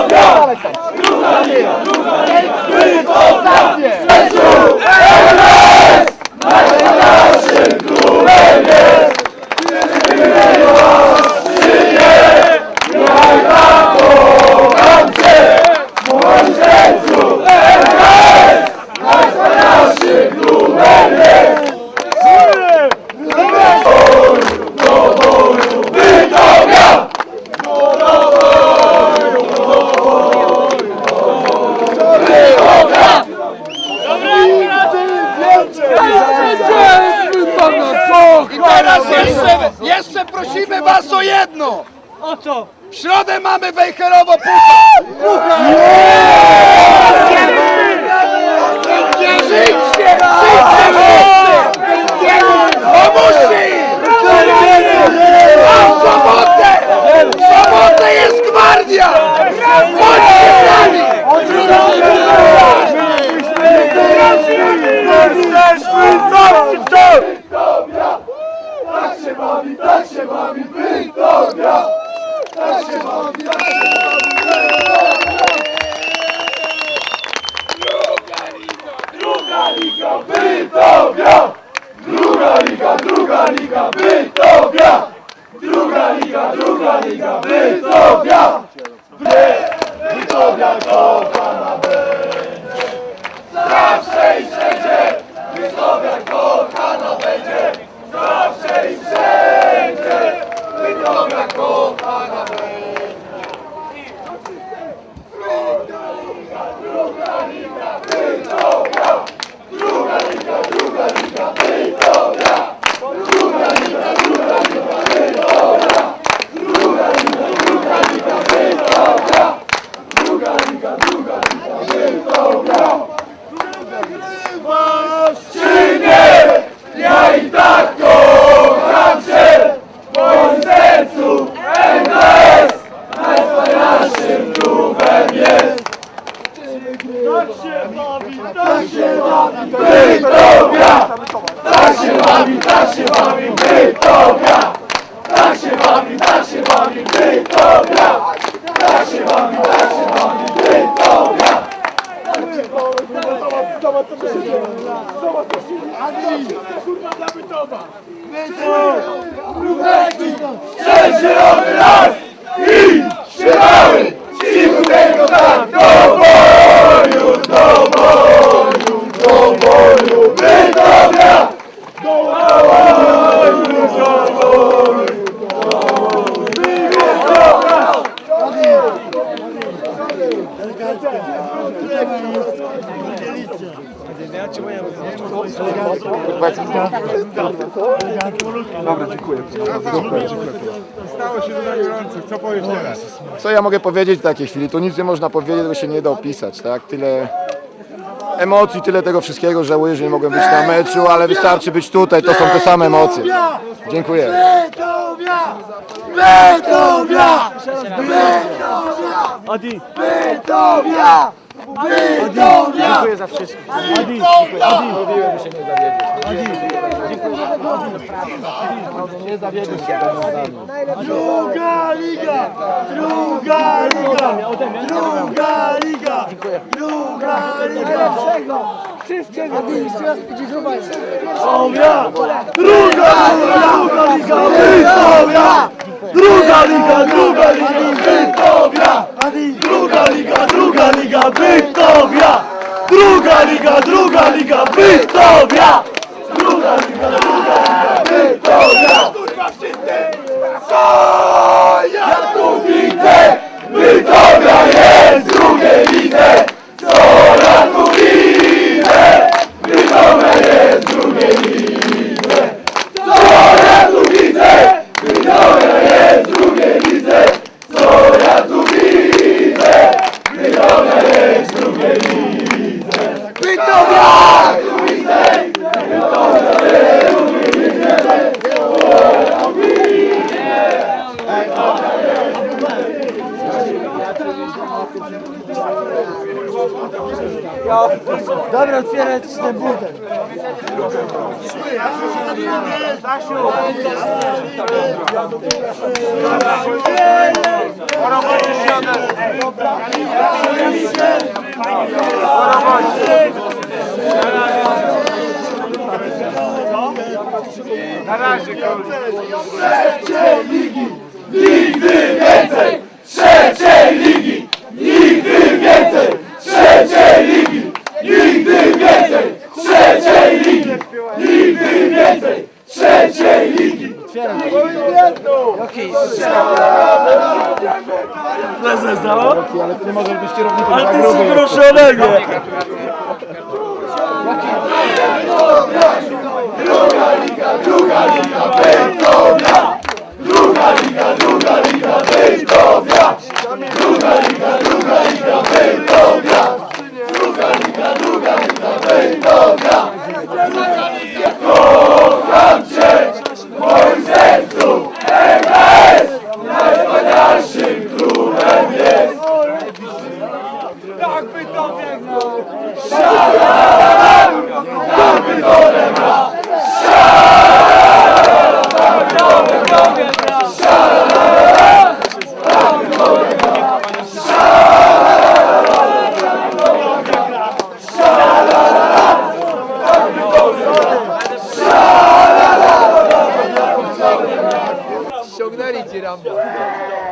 I Bytowia! Tak się bawi, tak się bawi, Bytowia! Tak się bawi, tak się bawi, Bytowia! Tak się bawi, tak się bawi, Bytowia! Zobacz, co się dzieje! Zobacz, co się dzieje! Andrzej! Kurwa dla Bytowa! Bytow! Róweki! Przezielony las! I śpiewały! Cichu tego tak! Stało się dużo. Co powiesz teraz? Co ja mogę powiedzieć w takiej chwili? Tu nic nie można powiedzieć, tego się nie da opisać, tak? Tyle emocji, tyle tego wszystkiego. Żałuję, że nie mogłem być na meczu, ale wystarczy być tutaj, to są te same emocje. Dziękuję. Betowia! Betowia! Adi! Bytomia! Dziękuję za wszystko. Adi, Adi. Mówiłem, się nie zawiedziesz. Adi. Dziękuję. Adi. Nie zawiedziesz się. Druga liga! Druga liga! Druga liga! Druga liga! Wszystkiego! Adi, jeszcze raz pójdzie gruba. Omia! Druga! Druga liga! Bytomia! Druga liga! Druga liga! Druga liga! Druga liga! Bytowia! Druga liga! Druga liga! Bytowia! Druga liga! Druga liga! Bytowia! Co ja tu widzę? Bytowia jest w drugiej lidze! Co ja tu Hallelujah.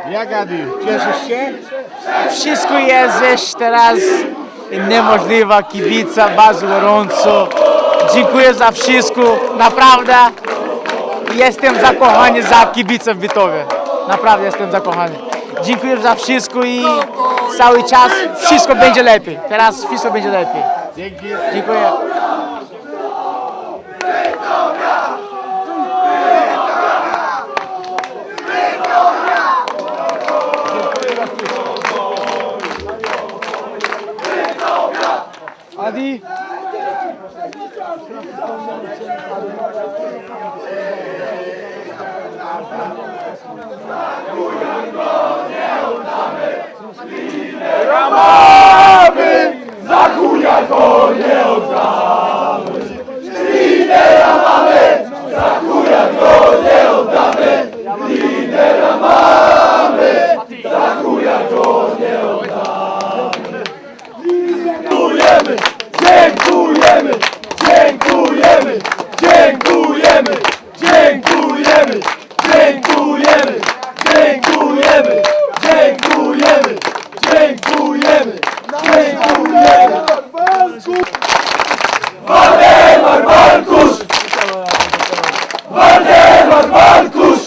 Jak Adi, cieszysz się? Wszystko jest też teraz niemożliwe, kibica, bardzo gorąco. Dziękuję za wszystko, naprawdę. Jestem zakochany za kibicem w Bytowie. Naprawdę jestem zakochany. Dziękuję za wszystko i cały czas wszystko będzie lepiej. Teraz wszystko będzie lepiej. Dzięki. Dziękuję. Adi. Za chuja to nie oddamy! Lidera mamy! Za chuja to nie oddamy! Lidera mamy! Za chuja to nie oddamy! Dziękujemy! Dziękujemy! Dziękujemy! Dziękujemy! Dziękujemy! Dziękujemy! Dziękujemy! Dziękujemy! Dziękujemy! Dziękujemy! Waldemar Walkusz! Waldemar Walkusz!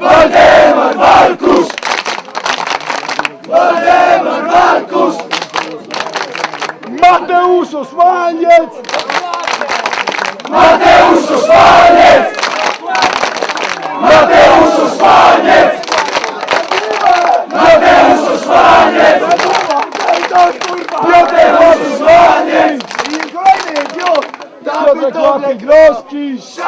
Waldemar Walkusz! Waldemar Walkusz! Mateusz Osmaniec! Peace.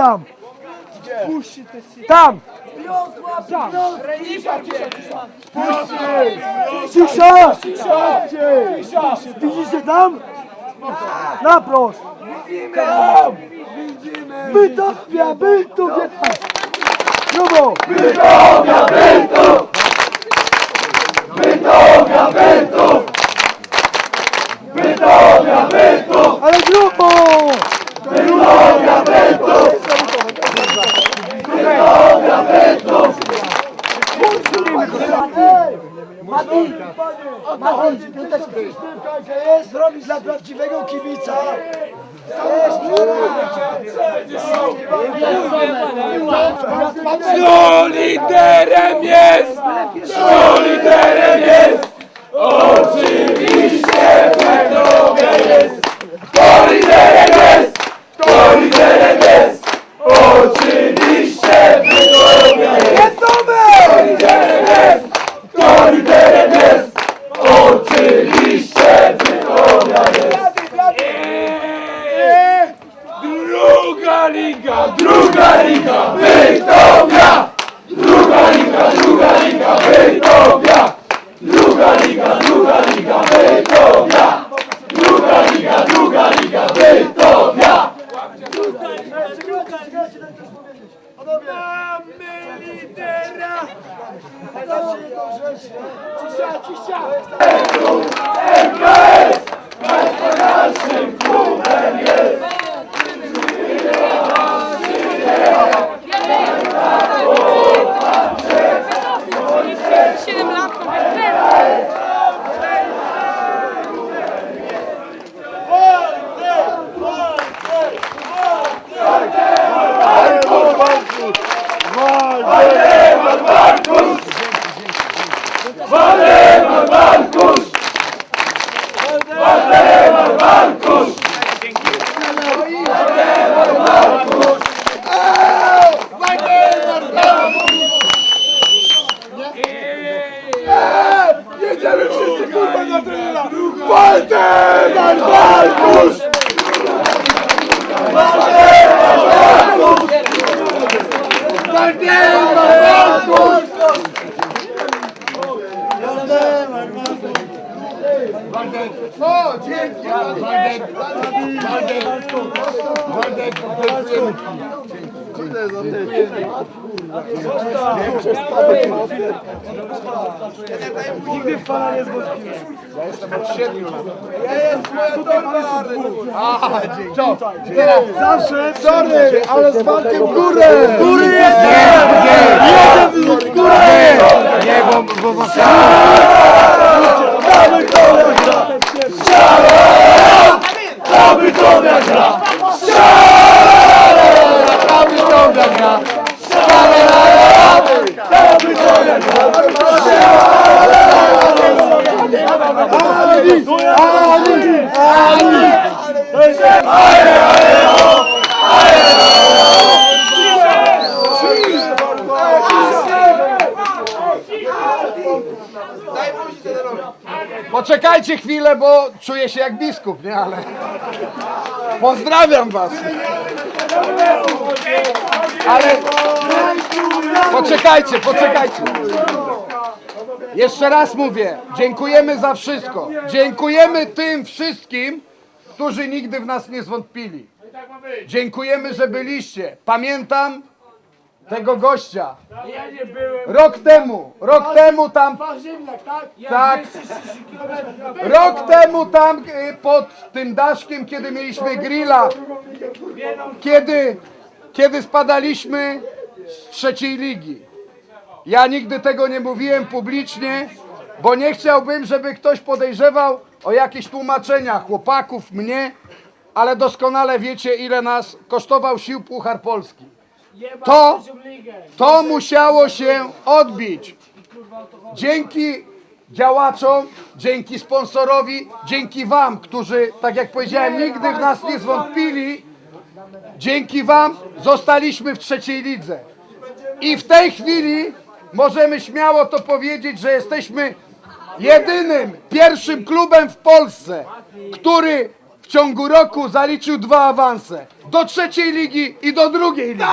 Tam. Tam. Tam. Cisza! Widzicie tam? Naprost! Bytowia, Bytowia! Grubo! Bytowia, Bytów! Bytowia, Bytów! Bytowia, Bytów! Ale grubo! Bytowia, Bytów! Bytowia, Bytów! Mati! Mati, tutaj przyśpiewka jest, robić dla prawdziwego kibica. Kto liderem jest? Kto liderem jest? Oczywiście Bytowia jest! Kto liderem jest? Kto liderem jest? Oczywiście Bytowia jest! Kto liderem jest? Kto liderem jest? Oczywiście Bytowia jest! Druga liga, druga liga, Bytowia! Druga liga, druga liga, Bytowia! Druga liga, druga liga, Bytowia! Druga liga, druga liga, Bytowia! Mamy lidera! Znaczy jedną rzecz, nie? Cisza, cisza! Naszym klubem jest! Siedem lat kompletnie. Waldemar Markus! Waldemar Markus! Waldemar Markus! Jedziemy wszyscy kurwa na trenera! Waldemar Markus! Waldemar Markus! O, dzięki! Waldek, Waldek, Waldek, dziękujemy Ci. Nigdy w Pana nie zwątpiłem. Ja jestem od 7 lat. Zawsze... Sorry, ale z walkiem w górę! Góry jeden! Jeden w górę! Nie, bo, bo, Damy to! Ta Bytomia gra! Ta Bytomia gra! Ta Bytomia gra! Poczekajcie chwilę, bo czuję się jak biskup, nie? Ale... Pozdrawiam was! Ale... Poczekajcie, poczekajcie! Jeszcze raz mówię, dziękujemy za wszystko. Dziękujemy tym wszystkim, którzy nigdy w nas nie zwątpili. Dziękujemy, że byliście. Pamiętam tego gościa. Rok temu, rok temu tam. Tak. Rok temu tam y, pod tym daszkiem, kiedy mieliśmy grilla, kiedy, kiedy spadaliśmy z trzeciej ligi. Ja nigdy tego nie mówiłem publicznie, bo nie chciałbym, żeby ktoś podejrzewał o jakieś tłumaczenia chłopaków, mnie, ale doskonale wiecie, ile nas kosztował sił Puchar Polski. To, to musiało się odbić. Dzięki działaczom, dzięki sponsorowi, dzięki Wam, którzy, tak jak powiedziałem, nigdy w nas nie zwątpili, dzięki Wam zostaliśmy w trzeciej lidze. I w tej chwili możemy śmiało to powiedzieć, że jesteśmy jedynym, pierwszym klubem w Polsce, który w ciągu roku zaliczył dwa awanse. Do trzeciej ligi i do drugiej ligi.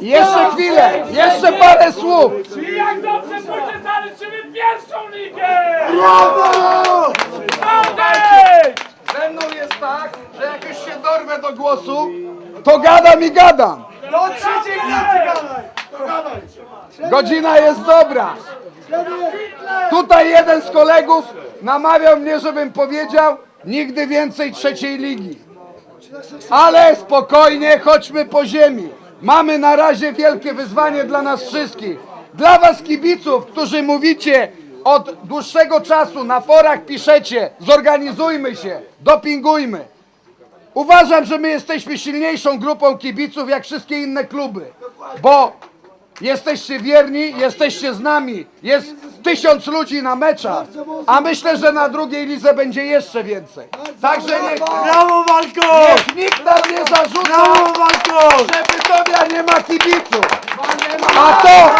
Jeszcze chwilę, jeszcze parę słów. I jak dobrze pójdzie, zaliczymy pierwszą ligę! Brawo! Ze mną jest tak, że jak już się dorwę do głosu, to gadam i gadam. Godzina jest dobra. Tutaj jeden z kolegów namawiał mnie, żebym powiedział nigdy więcej trzeciej ligi. Ale spokojnie, chodźmy po ziemi. Mamy na razie wielkie wyzwanie dla nas wszystkich. Dla was kibiców, którzy mówicie od dłuższego czasu na forach piszecie, zorganizujmy się, dopingujmy. Uważam, że my jesteśmy silniejszą grupą kibiców jak wszystkie inne kluby, bo jesteście wierni, jesteście z nami, jest tysiąc ludzi na meczach, a myślę, że na drugiej lidze będzie jeszcze więcej. Także niech, Brawo Walko! niech nikt nam nie zarzuca, Brawo Walko! że Bytomia nie ma kibiców. A to,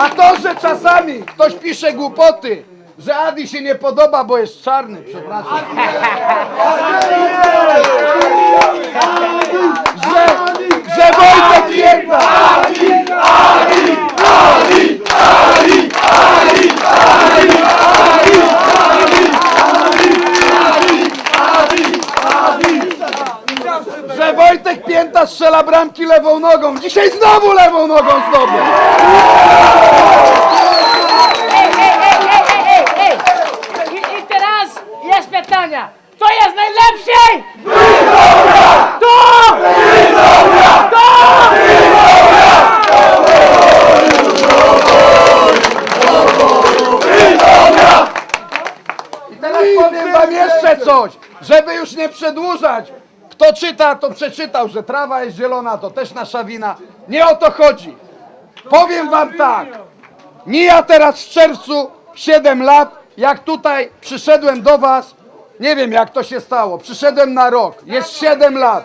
a to, że czasami ktoś pisze głupoty, że Adi się nie podoba, bo jest czarny, przepraszam. Że, że Wojtek Jedna. Że Wojtek Pięta strzela bramki lewą nogą. Dzisiaj znowu lewą nogą zdobył. Ej, ej, ej, ej, ej, I teraz jest pytania. Kto jest najlepszy? Kto? Kto? I teraz powiem wam jeszcze coś, żeby już nie przedłużać. Kto czyta, to przeczytał, że trawa jest zielona, to też nasza wina. Nie o to chodzi. Powiem wam tak. Mija teraz w czerwcu 7 lat, jak tutaj przyszedłem do was. Nie wiem jak to się stało. Przyszedłem na rok. Jest 7 lat.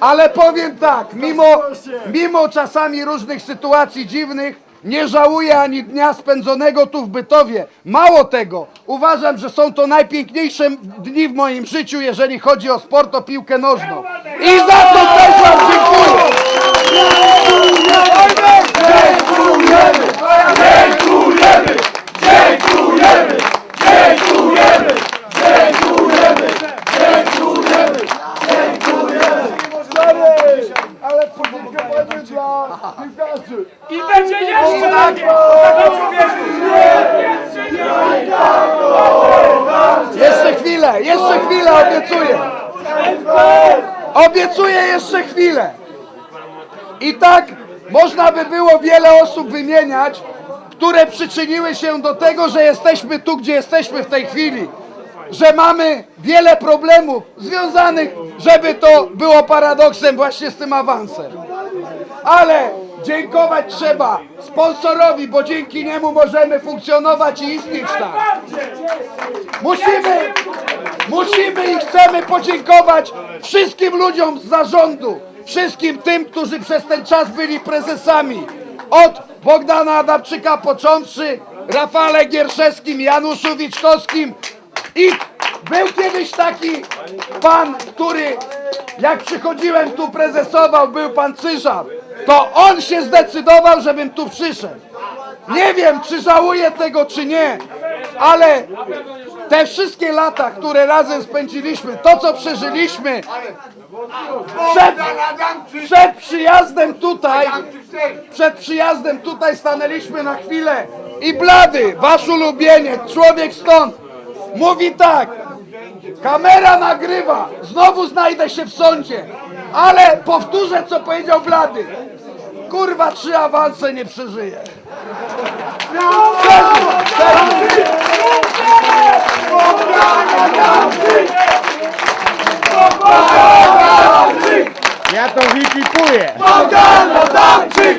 Ale powiem tak, mimo, mimo czasami różnych sytuacji dziwnych, nie żałuję ani dnia spędzonego tu w Bytowie. Mało tego, uważam, że są to najpiękniejsze dni w moim życiu, jeżeli chodzi o sport, o piłkę nożną. I za to też wam dziękuję. I będzie jeszcze lepiej! Tego człowieka! Więcej nie Jeszcze chwilę, jeszcze chwilę obiecuję. Obiecuję jeszcze chwilę. I tak można by było wiele osób wymieniać, które przyczyniły się do tego, że jesteśmy tu, gdzie jesteśmy w tej chwili. Że mamy wiele problemów związanych, żeby to było paradoksem właśnie z tym awansem. Ale dziękować trzeba sponsorowi, bo dzięki niemu możemy funkcjonować i istnieć tak. Musimy, musimy i chcemy podziękować wszystkim ludziom z zarządu, wszystkim tym, którzy przez ten czas byli prezesami. Od Bogdana Adamczyka począwszy, Rafale Gierszewskim, Januszu Wiczkowskim i był kiedyś taki pan, który jak przychodziłem tu prezesował, był pan Cyżar, to on się zdecydował, żebym tu przyszedł. Nie wiem, czy żałuję tego, czy nie, ale te wszystkie lata, które razem spędziliśmy, to co przeżyliśmy przed, przed przyjazdem tutaj, przed przyjazdem tutaj stanęliśmy na chwilę i Blady, wasz ulubieniec, człowiek stąd, mówi tak, kamera nagrywa, znowu znajdę się w sądzie, ale powtórzę co powiedział Blady, kurwa trzy awanse nie przeżyję. Przeżył, przeżył. to wykipuje. Bogdan Adamczyk!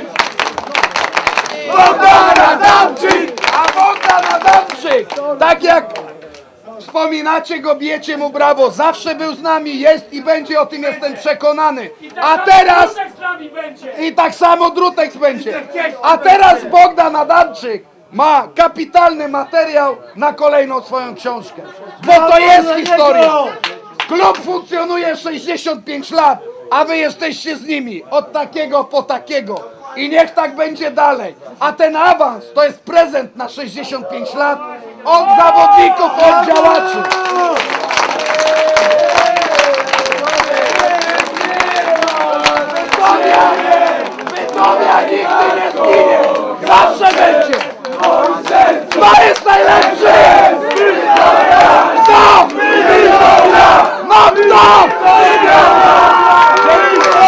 Bogdan Adamczyk! A Bogdan Adamczyk, tak jak wspominacie go, bijecie mu brawo, zawsze był z nami, jest i będzie, o tym jestem przekonany. A teraz... I tak samo Drutek będzie. A teraz Bogdan Adamczyk ma kapitalny materiał na kolejną swoją książkę. Bo to jest historia. Klub funkcjonuje 65 lat, a wy jesteście z nimi od takiego po takiego. I niech tak będzie dalej. A ten awans to jest prezent na 65 lat od zawodników, od działaczy. Bytomia, Bytomia nigdy nie zginie, zawsze będzie. To jest najlepszy! Stop! Mam to! Dzięki!